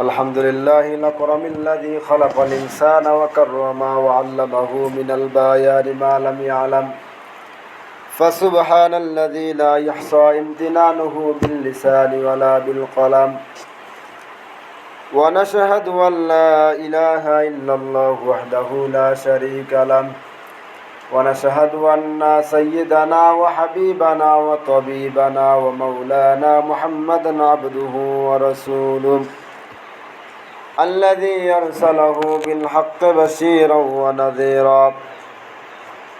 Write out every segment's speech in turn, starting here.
الحمد لله الأكرم الذي خلق الإنسان وكرما وعلمه من البيان ما لم يعلم فسبحان الذي لا يحصى امتنانه باللسان ولا بالقلم ونشهد أن لا إله إلا الله وحده لا شريك له ونشهد أن سيدنا وحبيبنا وطبيبنا ومولانا محمدا عبده ورسوله الذي أرسله بالحق بشيرا ونذيرا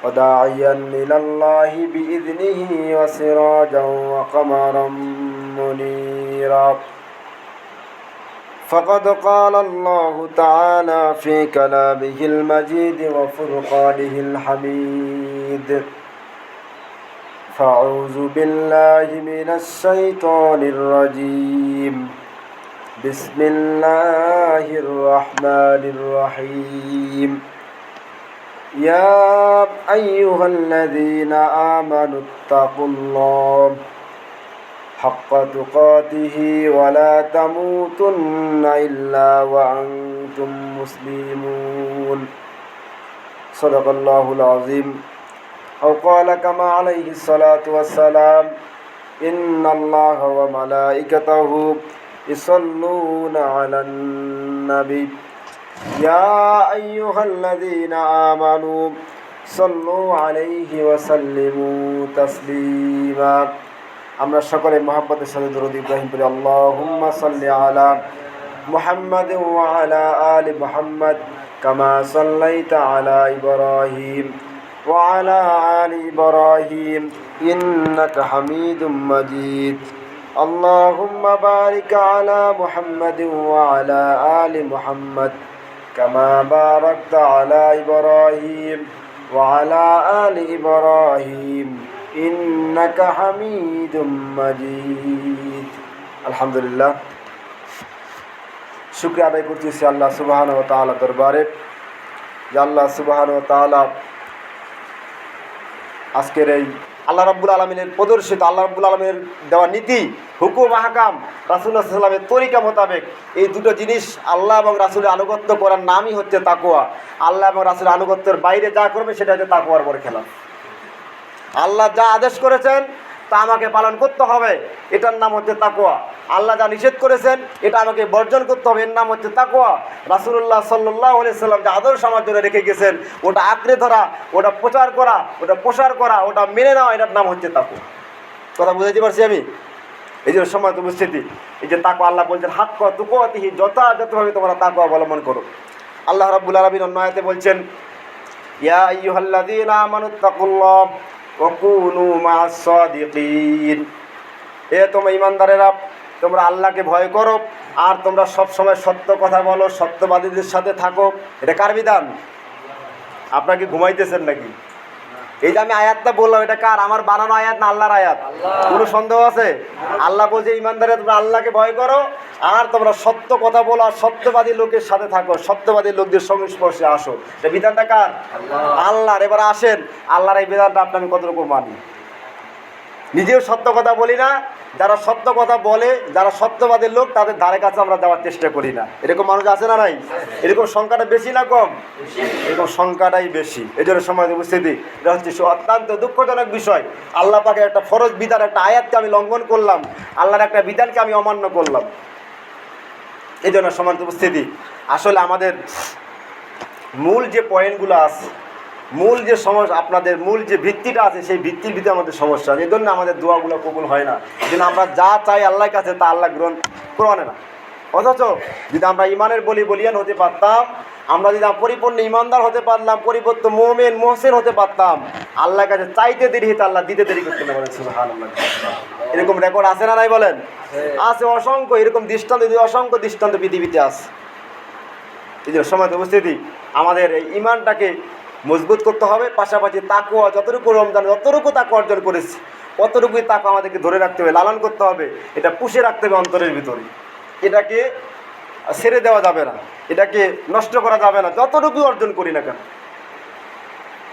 وداعيا إلى الله بإذنه وسراجا وقمرا منيرا فقد قال الله تعالى في كلامه المجيد وفرقانه الحميد فأعوذ بالله من الشيطان الرجيم بسم الله الرحمن الرحيم يا أيها الذين آمنوا اتقوا الله حق تقاته ولا تموتن إلا وأنتم مسلمون صدق الله العظيم أو قال كما عليه الصلاة والسلام إن الله وملائكته يصلون على النبي يا أيها الذين آمنوا صلوا عليه وسلموا تسليما আমরা সকলে মোহাম্মদের সাথে দরুদ ইব্রাহিম বলি আল্লাহুম্মা সাল্লি আলা মুহাম্মাদ ওয়া আলা আলি মুহাম্মদ কামা সাল্লাইতা আলা ইব্রাহিম ওয়া আলা আলি ইব্রাহিম ইন্নাকা হামিদুম মাজিদ اللهم بارك على محمد وعلى آل محمد كما باركت على إبراهيم وعلى آل إبراهيم إنك حميد مجيد الحمد لله শুক্রিয়া আদায় করতেছি আল্লাহ সুবাহান ও তালা দরবারে যে আল্লাহ সুবাহান ও তালা আজকের এই আল্লাহ রাব্বুল আলমিনের প্রদর্শিত, আল্লাহ রাব্বুল আলমের দেওয়া নীতি, হুকুম, আহকাম রাসুল্লাহ সাল্লামের তরিকা মোতাবেক এই দুটো জিনিস আল্লাহ এবং রাসুলের আনুগত্য করার নামই হচ্ছে তাকুয়া আল্লাহ এবং রাসুলের আনুগত্যের বাইরে যা করবে সেটা হচ্ছে তাকুয়ার পর খেলা আল্লাহ যা আদেশ করেছেন তা আমাকে পালন করতে হবে। এটার নাম হচ্ছে তাকুয়া আল্লাহ যা নিষেধ করেছেন, এটা আমাকে বর্জন করতে হবে। এর নাম হচ্ছে তাকুয়া রাসুল্লাহ সাল্লাহ সাল্লাম যে আদর্শ আমার জন্য রেখে গেছেন, ওটা আঁকড়ে ধরা, ওটা প্রচার করা, ওটা প্রসার করা, ওটা মেনে নেওয়া, এটার নাম হচ্ছে তাকুয়া কথা বুঝাইতে পারছি আমি? এই যে সময় উপস্থিতি, এই যে তাকুয়া আল্লাহ বলছেন হাত কর তুকুয়াতিহি যথাযথভাবে তোমরা তাকুয়া অবলম্বন করো। আল্লাহ রাবুল আলমিন অন্যায়তে বলছেন, ইয়া আইয়ুহাল্লাযীনা আমানুত্তাকুল্লাহ এ তোমরা ইমানদারেরা তোমরা আল্লাহকে ভয় করো, আর তোমরা সব সময় সত্য কথা বলো, সত্যবাদীদের সাথে থাকো। এটা কার বিধান? আপনাকে ঘুমাইতেছেন নাকি? এই যে আমি আয়াতটা বললাম, এটা কার? আমার বানানো আয়াত না আল্লাহর আয়াত? কোনো সন্দেহ আছে? আল্লাহ বলছে ইমানদারে তোমরা আল্লাহকে ভয় করো আর তোমরা সত্য কথা বলো আর সত্যবাদী লোকের সাথে থাকো সত্যবাদী লোকদের সংস্পর্শে আসো। এটা বিধানটা কার? আল্লাহর। এবার আসেন আল্লাহর এই বিধানটা আপনি আমি কতটুকু মানি? নিজেও সত্য কথা বলি না যারা সত্য কথা বলে যারা সত্যবাদের লোক তাদের ধারে কাছে আমরা যাওয়ার চেষ্টা করি না। এরকম মানুষ আছে না নাই? এরকম সংখ্যাটা বেশি না কম? এরকম সংখ্যাটাই বেশি। এই জন্য সময় উপস্থিতি এটা হচ্ছে অত্যন্ত দুঃখজনক বিষয়। আল্লাহ পাকে একটা ফরজ বিধান একটা আয়াতকে আমি লঙ্ঘন করলাম। আল্লাহর একটা বিধানকে আমি অমান্য করলাম। এই জন্য সমান উপস্থিতি। আসলে আমাদের মূল যে পয়েন্টগুলো আছে, মূল যে সমস্যা আপনাদের মূল যে ভিত্তিটা আছে, সেই ভিত্তির ভিতরে আমাদের সমস্যা এই জন্য আমাদের দোয়াগুলো কবুল হয় না। এই জন্য আমরা যা চাই আল্লাহর কাছে, তা আল্লাহ গ্রহণ করে না। অথচ যদি আমরা ইমানের বলি বলিয়ান হতে পারতাম আমরা যদি পরিপূর্ণ ইমানদার হতে পারলাম পরিবর্তন মোমেন মোহসেন হতে পারতাম আল্লাহর কাছে চাইতে দেরি হতে আল্লাহ দিতে দেরি করতে না বলেন এরকম রেকর্ড আছে না নাই বলেন? আছে অসংখ্য এরকম দৃষ্টান্ত যদি অসংখ্য দৃষ্টান্ত পৃথিবীতে আছে। এই জন্য সময় উপস্থিতি আমাদের এই ইমানটাকে মজবুত করতে হবে পাশাপাশি তাকুয়া যতটুকু রমজান যতটুকু তাকু অর্জন করেছি অতটুকুই তাকু আমাদেরকে ধরে রাখতে হবে লালন করতে হবে এটা পুষে রাখতে হবে অন্তরের ভিতরে। এটাকে ছেড়ে দেওয়া যাবে না, এটাকে নষ্ট করা যাবে না, যতটুকু অর্জন করি না কেন।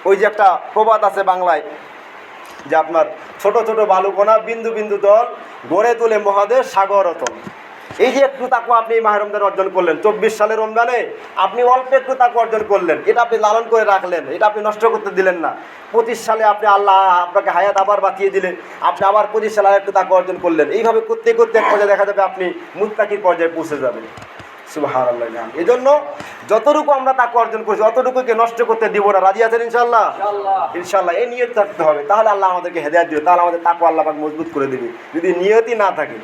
ওই যে একটা প্রবাদ আছে বাংলায়, যে আপনার ছোট ছোট বালুকোনা বিন্দু বিন্দু দল গড়ে তোলে মহাদেশ সাগর অতল এই যে একটু তাকু আপনি এই অর্জন করলেন চব্বিশ সালের রমজানে আপনি অল্প একটু তাকু অর্জন করলেন এটা আপনি লালন করে রাখলেন এটা আপনি নষ্ট করতে দিলেন না। পঁচিশ সালে আপনি আল্লাহ আপনাকে হায়াত আবার বাঁচিয়ে দিলেন আপনি আবার পঁচিশ সালে আর একটু তাকু অর্জন করলেন। এইভাবে করতে করতে এক পর্যায়ে দেখা যাবে আপনি মুত্তাকির পর্যায়ে পৌঁছে যাবেন। আল্লাহ এই জন্য যতটুকু আমরা তাকে অর্জন করছি অতটুকুকে নষ্ট করতে দিব না। রাজি আছেন ইনশাল্লাহ ইনশাল্লাহ এই নিয়ত থাকতে হবে। তাহলে আল্লাহ আমাদেরকে হেদায়ত দিবে তাহলে আমাদের তাকে আল্লাহ মজবুত করে দেবে। যদি নিয়তই না থাকে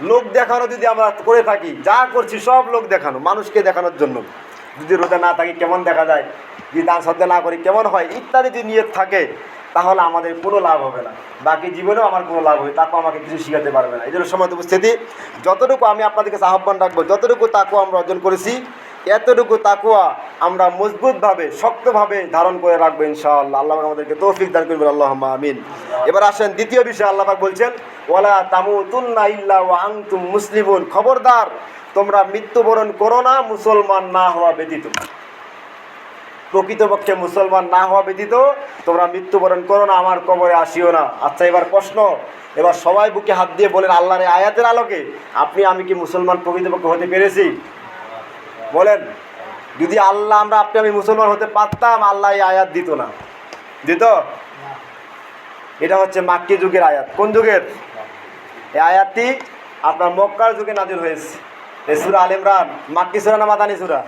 লোক দেখানো যদি আমরা করে থাকি, যা করছি সব লোক দেখানো, মানুষকে দেখানোর জন্য। যদি রোদে না থাকি, কেমন দেখা যায়? যদি দান শ্রদ্ধা না করি, কেমন হয়? ইত্যাদি যদি নিয়ত থাকে, তাহলে আমাদের কোনো লাভ হবে না। বাকি জীবনেও আমার কোনো লাভ হবে তাকে আমাকে কিছু শিখাতে পারবে না। এই জন্য সময় উপস্থিতি, যতটুকু আমি আপনাদেরকে আহ্বান রাখব, যতটুকু তাকেও আমরা অর্জন করেছি এতটুকু তাকুয়া আমরা মজবুতভাবে, শক্তভাবে ধারণ করে রাখব ইনশাআল্লাহ। আল্লাহ আমাদেরকে তৌফিক দান করবেন আল্লাহ আমিন। এবার আসেন দ্বিতীয় বিষয় আল্লাহ পাক বলছেন, ওয়ালা তামুতুন্না ইল্লা ওয়া আনতুম মুসলিমুন। খবরদার, তোমরা মৃত্যুবরণ করো না, মুসলমান না হওয়া ব্যতীত। প্রকৃতপক্ষে মুসলমান না হওয়া ব্যতীত তোমরা মৃত্যুবরণ করো না, আমার কবরে আসিও না। আচ্ছা এবার প্রশ্ন, এবার সবাই বুকে হাত দিয়ে বলেন, আল্লাহর আয়াতের আলোকে আপনি, আমি কি মুসলমান প্রকৃতপক্ষে হতে পেরেছি? বলেন, যদি আল্লাহ আমরা আপনি আমি মুসলমান হতে পারতাম, আল্লাহ এই আয়াত দিত না। দিত? এটা হচ্ছে মাক্কি যুগের আয়াত। কোন যুগের? এই আয়াতটি আপনার মক্কার যুগে নাজির হয়েছে। এই সুরা আল ইমরান, মাক্কি সুরা না মাদানি সুরা?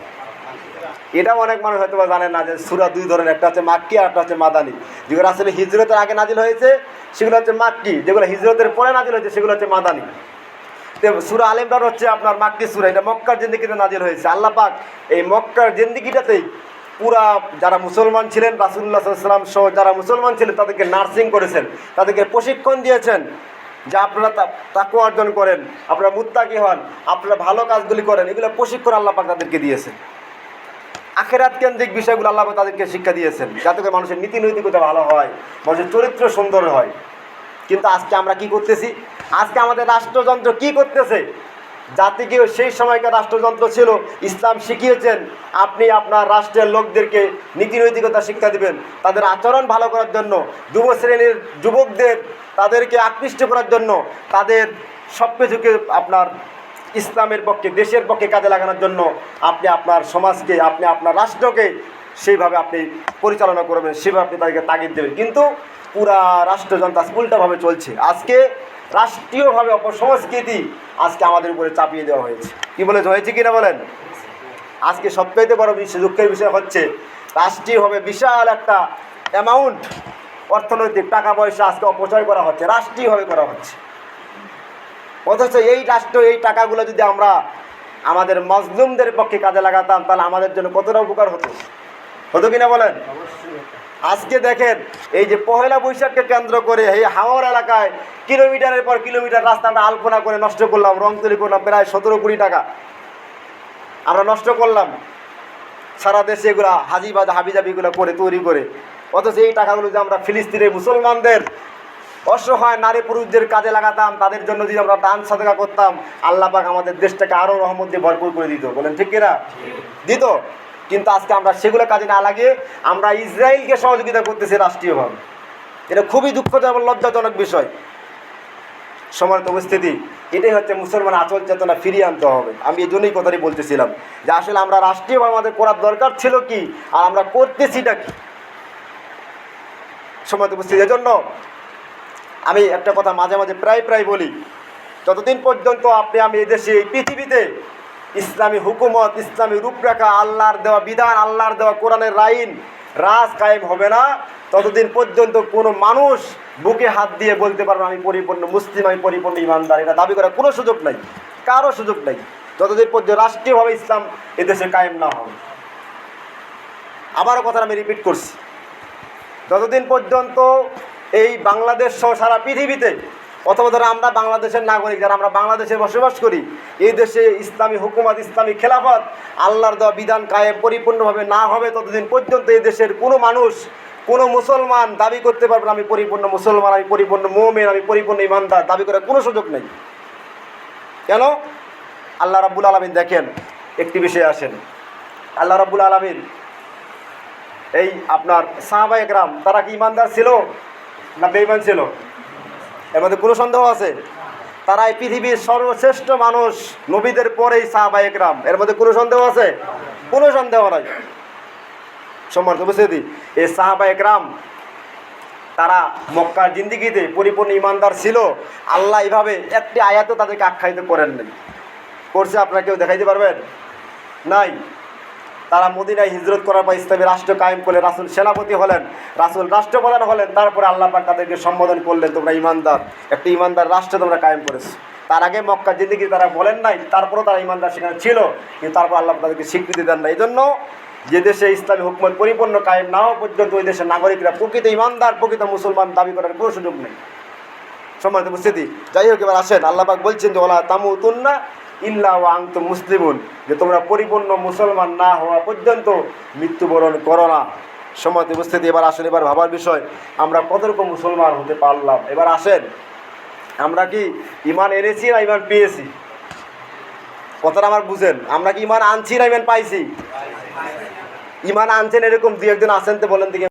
এটাও অনেক মানুষ হয়তো বা জানে না যে সুরা দুই ধরনের, একটা হচ্ছে মাক্কি আর একটা হচ্ছে মাদানি। যেগুলো আসলে হিজরতের আগে নাজিল হয়েছে, সেগুলো হচ্ছে মাক্কি। যেগুলো হিজরতের পরে নাজিল হয়েছে, সেগুলো হচ্ছে মাদানি। সুরা আল হচ্ছে আপনার মাক্কি সুরা, এটা মক্কার জেন্দিগিতে নাজিল হয়েছে। আল্লাহ পাক এই মক্কার জেন্দিগিটাতেই পুরা যারা মুসলমান ছিলেন রাসুল্লাহ সাল্লাম সহ যারা মুসলমান ছিলেন, তাদেরকে নার্সিং করেছেন, তাদেরকে প্রশিক্ষণ দিয়েছেন, যে আপনারা তাকু অর্জন করেন, আপনারা মুত্তাকি হন, আপনারা ভালো কাজগুলি করেন, এগুলো প্রশিক্ষণ আল্লাহ পাক তাদেরকে দিয়েছেন। আখেরাত কেন্দ্রিক বিষয়গুলো আল্লাহ তাদেরকে শিক্ষা দিয়েছেন, যাতে করে মানুষের নীতি নৈতিকতা ভালো হয়, মানুষের চরিত্র সুন্দর হয়। কিন্তু আজকে আমরা কি করতেছি? আজকে আমাদের রাষ্ট্রযন্ত্র কি করতেছে? জাতিকেও সেই সময়কার রাষ্ট্রযন্ত্র ছিল, ইসলাম শিখিয়েছেন, আপনি আপনার রাষ্ট্রের লোকদেরকে নীতি নৈতিকতা শিক্ষা দিবেন। তাদের আচরণ ভালো করার জন্য, যুব শ্রেণির যুবকদের তাদেরকে আকৃষ্ট করার জন্য, তাদের সব কিছুকে আপনার ইসলামের পক্ষে, দেশের পক্ষে কাজে লাগানোর জন্য আপনি আপনার সমাজকে, আপনি আপনার রাষ্ট্রকে সেইভাবে আপনি পরিচালনা করবেন, সেভাবে আপনি তাদেরকে তাগিদ দেবেন। কিন্তু পুরা রাষ্ট্রযন্ত্র উল্টাভাবে চলছে। আজকে রাষ্ট্রীয়ভাবে অপসংস্কৃতি আজকে আমাদের উপরে চাপিয়ে দেওয়া হয়েছে। কি বলে হয়েছে কিনা বলেন? আজকে সবচাইতে বড় বিষয় দুঃখের বিষয় হচ্ছে, রাষ্ট্রীয়ভাবে বিশাল একটা অ্যামাউন্ট অর্থনৈতিক টাকা পয়সা আজকে অপচয় করা হচ্ছে, রাষ্ট্রীয়ভাবে করা হচ্ছে। অথচ এই রাষ্ট্র, এই টাকাগুলো যদি আমরা আমাদের মজলুমদের পক্ষে কাজে লাগাতাম, তাহলে আমাদের জন্য কতটা উপকার হতো? হতো কিনা বলেন? আজকে দেখেন এই যে পহেলা বৈশাখকে কেন্দ্র করে এই হাওড় এলাকায় কিলোমিটারের পর কিলোমিটার রাস্তা আমরা আলপনা করে নষ্ট করলাম রং তৈরি করলাম প্রায় সতেরো কোটি টাকা। আমরা নষ্ট করলাম। সারা দেশে এগুলা হাজিবাজ হাবিজাবিগুলো করে তৈরি করে। অথচ এই টাকাগুলো যে আমরা ফিলিস্তিনের মুসলমানদের অসহায় নারী পুরুষদের কাজে লাগাতাম তাদের জন্য যদি আমরা দান সাদকা করতাম আল্লাহ পাক আমাদের দেশটাকে আরও রহমত দিয়ে ভরপুর করে দিত। বলেন ঠিক কিনা? দিত? কিন্তু আজকে আমরা সেগুলো কাজে না লাগিয়ে আমরা ইসরায়েলকে সহযোগিতা করতেছি রাষ্ট্রীয়ভাবে। এটা খুবই দুঃখজনক লজ্জাজনক বিষয়। সমানত উপস্থিতি, এটাই হচ্ছে মুসলমান আচল চেতনা ফিরিয়ে আনতে হবে। আমি এই জন্যই কথাটি বলতেছিলাম যে আসলে আমরা রাষ্ট্রীয়ভাবে আমাদের করার দরকার ছিল কি আর আমরা করতেছিটা কি? সমাজ উপস্থিতি, এজন্য আমি একটা কথা মাঝে মাঝে প্রায় প্রায় বলি, যতদিন পর্যন্ত আপনি আমি এই দেশে, এই পৃথিবীতে ইসলামী হুকুমত, ইসলামী রূপরেখা, আল্লাহর দেওয়া বিধান, আল্লাহর দেওয়া কোরআনের রাইন। রাজ কায়েম হবে না। ততদিন পর্যন্ত কোনো মানুষ বুকে হাত দিয়ে বলতে পারবে, আমি পরিপূর্ণ মুসলিম, আমি পরিপূর্ণ ইমানদার। এটা দাবি করার কোনো সুযোগ নাই, কারও সুযোগ নাই। যতদিন পর্যন্ত রাষ্ট্রীয়ভাবে ইসলাম এদেশে কায়েম না হবে। আবারও কথা আমি রিপিট করছি। যতদিন পর্যন্ত এই বাংলাদেশ সহ সারা পৃথিবীতে অথবা ধরো আমরা বাংলাদেশের নাগরিক, যারা আমরা বাংলাদেশে বসবাস করি, এই দেশে ইসলামী হুকুমত, ইসলামী খেলাফত আল্লাহর দেওয়া বিধান কায়ে পরিপূর্ণভাবে না হবে, ততদিন পর্যন্ত এই দেশের কোনো মানুষ, কোনো মুসলমান দাবি করতে পারবে না, আমি পরিপূর্ণ মুসলমান, আমি পরিপূর্ণ মোমেন, আমি পরিপূর্ণ ইমানদার, দাবি করার কোনো সুযোগ নেই। কেন? আল্লাহ রাব্বুল আলমিন দেখেন, একটি বিষয়ে আসেন। আল্লাহ রাব্বুল আলমিন, এই আপনার সাহাবা একরাম তারা কি ইমানদার ছিল না বেঈমান ছিল? এর মধ্যে কোনো সন্দেহ আছে। তারা এই পৃথিবীর সর্বশ্রেষ্ঠ মানুষ, নবীদের পরেই সাহাবা একরাম। এর মধ্যে কোনো সন্দেহ আছে? কোনো সন্দেহ নাই। সম্মানিত উপস্থিতি, এই সাহাবা একরাম, তারা মক্কার জিন্দিগিতে পরিপূর্ণ ইমানদার ছিল। আল্লাহ এইভাবে একটি আয়াতও তাদেরকে আখ্যায়িত করেন নাই করছে আপনারা কেউ দেখাইতে পারবেন? নাই। তারা মদিনায় হিজরত করার পর ইসলামী রাষ্ট্র কায়েম করলেন রাসুল সেনাপতি হলেন, রাসুল রাষ্ট্রপ্রধান হলেন, তারপরে আল্লাহ পাক তাদেরকে সম্বোধন করলেন, তোমরা ইমানদার, একটি ইমানদার রাষ্ট্র তোমরা কায়েম করেছ। তার আগে মক্কা জিন্দিগি তারা বলেন নাই, তারপরেও তারা ইমানদার সেখানে ছিল, কিন্তু তারপর আল্লাহ তাদেরকে স্বীকৃতি দেন না এই জন্য যে দেশে ইসলামী হুকুমত পরিপূর্ণ কায়েম না হওয়া পর্যন্ত ওই দেশের নাগরিকরা প্রকৃত ইমানদার, প্রকৃত মুসলমান দাবি করার কোনো সুযোগ নেই। সম্মানিত উপস্থিতি, যাই হোক, এবার আসেন। আল্লাহবাক বলছেন যে ওলা তামু তুন্না ইল্লা ওয়া মুসলিমুন, যে তোমরা পরিপূর্ণ মুসলমান না হওয়া পর্যন্ত মৃত্যুবরণ করো না। সম্মানিত উপস্থিতি, এবার আসেন, এবার ভাবার বিষয়। আমরা কতটুকু মুসলমান হতে পারলাম? এবার আসেন। আমরা কি ইমান এনেছি না ইমান পেয়েছি? কথাটা আমার বুঝেন। আমরা কি ইমান আনছি না ইমান পাইছি? ইমান আনছেন এরকম দু একজন আসেন তো বলেন দিকে